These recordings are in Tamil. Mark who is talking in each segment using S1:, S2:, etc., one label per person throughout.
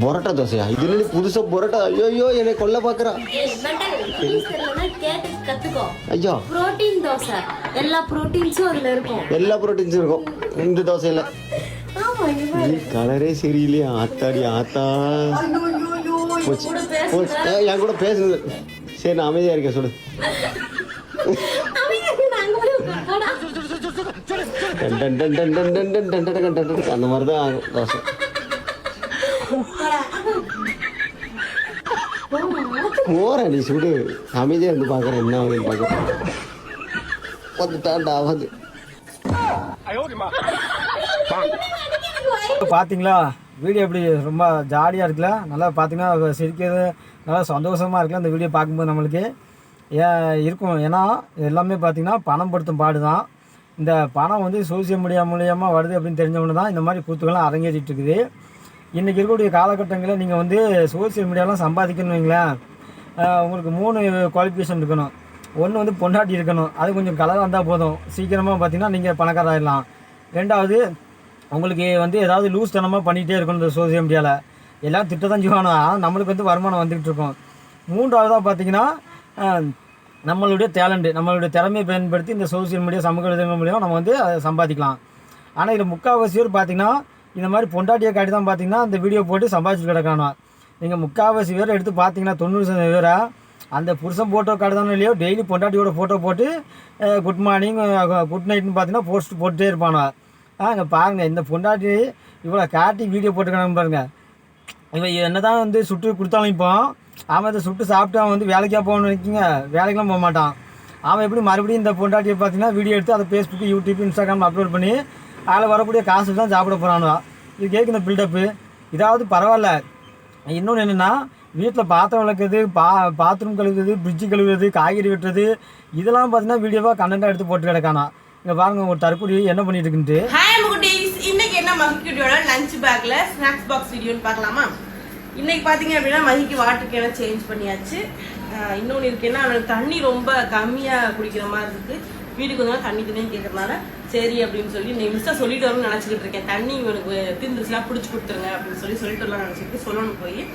S1: பொரோட்டா தோசையா இதுல புதுசா பொரோட்டா ஐயோ என்னை கொல்ல பாக்குறா ஐயோ
S2: புரோட்டீன் தோசை எல்லா புரோட்டீன்ஸும் அதுல இருக்கும்
S1: எல்லா புரோட்டீன்ஸும் இருக்கும் இந்த தோசையில கலரே சரியில்லையா ஆத்தாடி ஆத்தா போச்சு போச்சு என் கூட பேசுது சரி நான் அமைதியா இருக்கேன் சொல்லு அந்த மாதிரி தான் ஆகும் தோசை போற நீ சுடு அமைதியா இருந்து பாக்குறேன் என்ன ஆகுதுன்னு பாக்குறேன் வந்துட்டான்டா ஆகுது
S3: பார்த்தீங்களா? வீடியோ எப்படி ரொம்ப ஜாலியாக இருக்குல்ல? நல்லா பார்த்தீங்கன்னா சிரிக்கிறது நல்லா சந்தோஷமாக இருக்குல்ல அந்த வீடியோ பார்க்கும்போது நம்மளுக்கு? ஏன் இருக்கும். ஏன்னா எல்லாமே பார்த்தீங்கன்னா பணம் படுத்தும் பாடு தான் இந்த பணம் வந்து சோசியல் மீடியா மூலியமாக வருது அப்படின்னு தெரிஞ்சவொன்னு தான் இந்த மாதிரி கூத்துக்கெல்லாம் அரங்கேறிட்டு இருக்குது. இன்றைக்கி இருக்கக்கூடிய காலகட்டங்களில் நீங்கள் வந்து சோசியல் மீடியாலாம் சம்பாதிக்கணும் வைங்களேன். உங்களுக்கு மூணு குவாலிஃபிகேஷன் இருக்கணும். ஒன்று வந்து பொண்டாட்டி இருக்கணும். அது கொஞ்சம் கலராக இருந்தால் போதும். சீக்கிரமாக பார்த்தீங்கன்னா நீங்கள் பணக்காராயிடலாம் ரெண்டாவது உங்களுக்கு வந்து ஏதாவது லூஸ் தனமாக பண்ணிகிட்டே இருக்கணும் இந்த சோசியல் மீடியாவில் எல்லாம் திட்டத்தான் தான் செய்வானோ ஆனால் நம்மளுக்கு வந்து வருமானம் வந்துக்கிட்டு இருக்கும். மூன்றாவதாக பார்த்தீங்கன்னா நம்மளுடைய டேலண்ட்டு நம்மளுடைய திறமையை பயன்படுத்தி இந்த சோசியல் மீடியா சமூக வலைதளங்கள் மூலியமாக நம்ம வந்து அதை சம்பாதிக்கலாம். ஆனால் இதில் முக்கால்வாசி பேர் பார்த்தீங்கன்னா இந்த மாதிரி பொண்டாட்டியை காட்டி தான் பார்த்தீங்கன்னா அந்த வீடியோ போட்டு சம்பாதிச்சு கிடக்கானோ. நீங்கள் முக்கால்வாசி பேர் எடுத்து பார்த்தீங்கன்னா தொண்ணூறு சதவீதம் பேரை அந்த புருஷன் ஃபோட்டோ காட்டுதானோ இல்லையோ டெய்லி பொண்டாட்டியோட ஃபோட்டோ போட்டு குட் மார்னிங் குட் நைட்னு பார்த்தீங்கன்னா போஸ்ட் போட்டுட்டே இருப்பானோ. ஆ இங்கே பாருங்கள் இந்த பொண்டாட்டி இவ்வளோ காட்டி வீடியோ போட்டுக்கிறாங்க பாருங்கள் இவன் என்னதான் வந்து சுட்டு கொடுத்தாலும் இப்போ அவன் இதை சுட்டு சாப்பிட்டு அவன் வந்து வேலைக்காக போகணும்னு நினைக்கிங்க? வேலைக்கெல்லாம் போக மாட்டான். அவன் எப்படி மறுபடியும் இந்த பொண்டாட்டியை பார்த்தீங்கன்னா வீடியோ எடுத்து அதை ஃபேஸ்புக்கு யூடியூப் இன்ஸ்டாகிராம் அப்லோட் பண்ணி அதில் வரக்கூடிய காசு தான் சாப்பிட போகிறானோ இது கேட்குற பில்டப்பு இதாவது பரவாயில்ல. இன்னொன்று என்னென்னா வீட்டில் பாத்திரம் விளக்குறது பா பாத்ரூம் கழுவுறது ஃப்ரிட்ஜு கழுவுறது காய்கறி வெட்டுறது இதெல்லாம் பார்த்தீங்கன்னா வீடியோவாக கண்டென்ட்டாக எடுத்து போட்டு கிடக்கானா. இங்கே பாருங்க ஒரு தற்கொலை என்ன பண்ணிட்டு இருக்குன்ட்டு.
S4: இன்னைக்கு என்ன மகிக்குட்டியோட லஞ்ச் பேக்ல ஸ்நாக்ஸ் பாக்ஸ் வீடியோன்னு பார்க்கலாமா? இன்னைக்கு பாத்தீங்க அப்படின்னா மகிக்கு வாட்டர் கேன சேஞ்ச் பண்ணியாச்சு. இன்னொன்று இன்னொன்னு இருக்குன்னா அவனுக்கு தண்ணி ரொம்ப கம்மியா குடிக்கிற மாதிரி இருக்கு. வீட்டுக்கு வந்து தண்ணி தண்ணி கேட்கறதுனால சரி அப்படின்னு சொல்லி நீ சொல்லிட்டு வரணும்னு நினைச்சுக்கிட்டு இருக்கேன். தண்ணி இவனுக்கு தீர்ந்துச்சுலாம் பிடிச்சி கொடுத்துருங்க அப்படின்னு சொல்லி சொல்லிட்டு வரலாம் நினைச்சிட்டு சொல்லணும் போய்.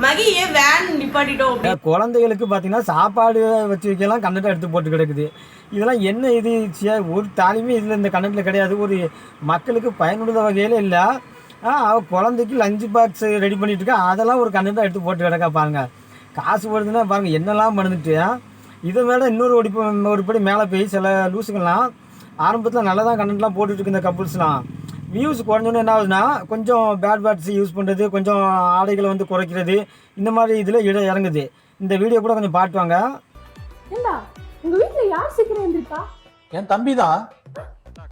S4: மகி ஏன் வேன் நிப்பாட்டிட்டோம்
S3: குழந்தைகளுக்கு பார்த்தீங்கன்னா சாப்பாடு வச்சு வைக்கலாம் கண்டென்ட் எடுத்து போட்டு கிடக்குது. இதெல்லாம் என்ன இது? ஒரு தாலியுமே இதில் இந்த கண்டென்ட்டில் கிடையாது. ஒரு மக்களுக்கு பயனுள்ள வகையில் இல்லை. ஆ அவ குழந்தைக்கு லஞ்ச் பாக்ஸ் ரெடி பண்ணிட்டு இருக்கா. அதெல்லாம் ஒரு கண்டென்ட்டாக எடுத்து போட்டு கிடக்கா பாருங்க. காசு போடுதுன்னா பாருங்க என்னெல்லாம் பண்ணுதுட்டு இதை மேலே இன்னொரு ஒரு படி- ஒரு படி மேலே போய் சில லூசுங்கள்லாம் ஆரம்பத்தில் நல்லா தான் கண்டென்ட்லாம் போட்டுட்டு இருக்கு இந்த கப்புள்ஸ்லாம் வியூஸ் குறைஞ்சோன்னு என்ன ஆகுதுன்னா கொஞ்சம் பேட் பேட்ஸ் யூஸ் பண்ணுறது கொஞ்சம் ஆடைகளை வந்து குறைக்கிறது இந்த மாதிரி இதில் இட இறங்குது. இந்த வீடியோ கூட கொஞ்சம் பாட்டுவாங்க
S5: ஏண்டா உங்க வீட்ல யார் சீக்கிரம் எந்திரிப்பா
S6: என் தம்பி தான்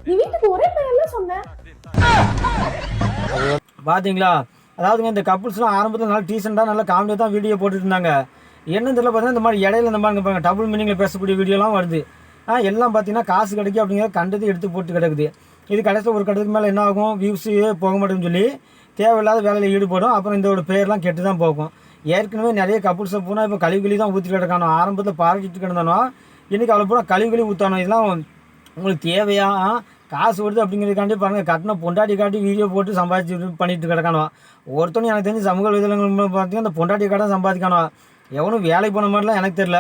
S5: நீ வீட்டுக்கு ஒரே பையன்ல சொன்னேன்
S3: பார்த்தீங்களா அதாவதுங்க இந்த கப்புள்ஸ்லாம் ஆரம்பத்தில் நல்லா டீசெண்டாக நல்லா காமெடியாக தான் வீடியோ போட்டுட்டு இருந்தாங்க. என்னன்னு தெரியல பார்த்தீங்கன்னா இந்த மாதிரி இடையில இந்த மாதிரி பாருங்க டபுள் மீனிங்கில் பேசக்கூடிய வீடியோலாம் வருது. எல்லாம் பார்த்தீங்கன்னா காசு கிடைக்கும் அப்படிங்கிறத கண்டது எடுத்து போட்டு கிடக்குது. இது கடைசியில் ஒரு கட்டத்துக்கு மேலே என்ன ஆகும்? வியூஸு போக மாட்டேன்னு சொல்லி தேவையில்லாத வேலையில் ஈடுபடும். அப்புறம் இதோட பேர்லாம் கெட்டு தான் போகும். ஏற்கனவே நிறைய கப்புள்ஸை போனால் இப்போ கழிவு தான் ஊற்றி கிடக்கானோ? ஆரம்பத்தில் பாராட்டிட்டு கிடந்தானோ? இன்றைக்கி அவ்வளோ பூரா கழிவு கழி ஊற்றானோ இதெல்லாம் உங்களுக்கு தேவையா? ஆ? காசு வருது அப்படிங்கிறதுக்காண்டி பாருங்கள் கட்டின பொண்டாட்டி காட்டி வீடியோ போட்டு சம்பாதிச்சு பண்ணிட்டு கிடக்கானோ? ஒருத்தனும் எனக்கு தெரிஞ்சு சமூக வலைதளங்கள் பார்த்தீங்கன்னா அந்த பொண்டாட்டி காட்ட சம்பாதிக்கணும் எவனும் வேலைக்கு போன மாதிரிலாம் எனக்கு தெரில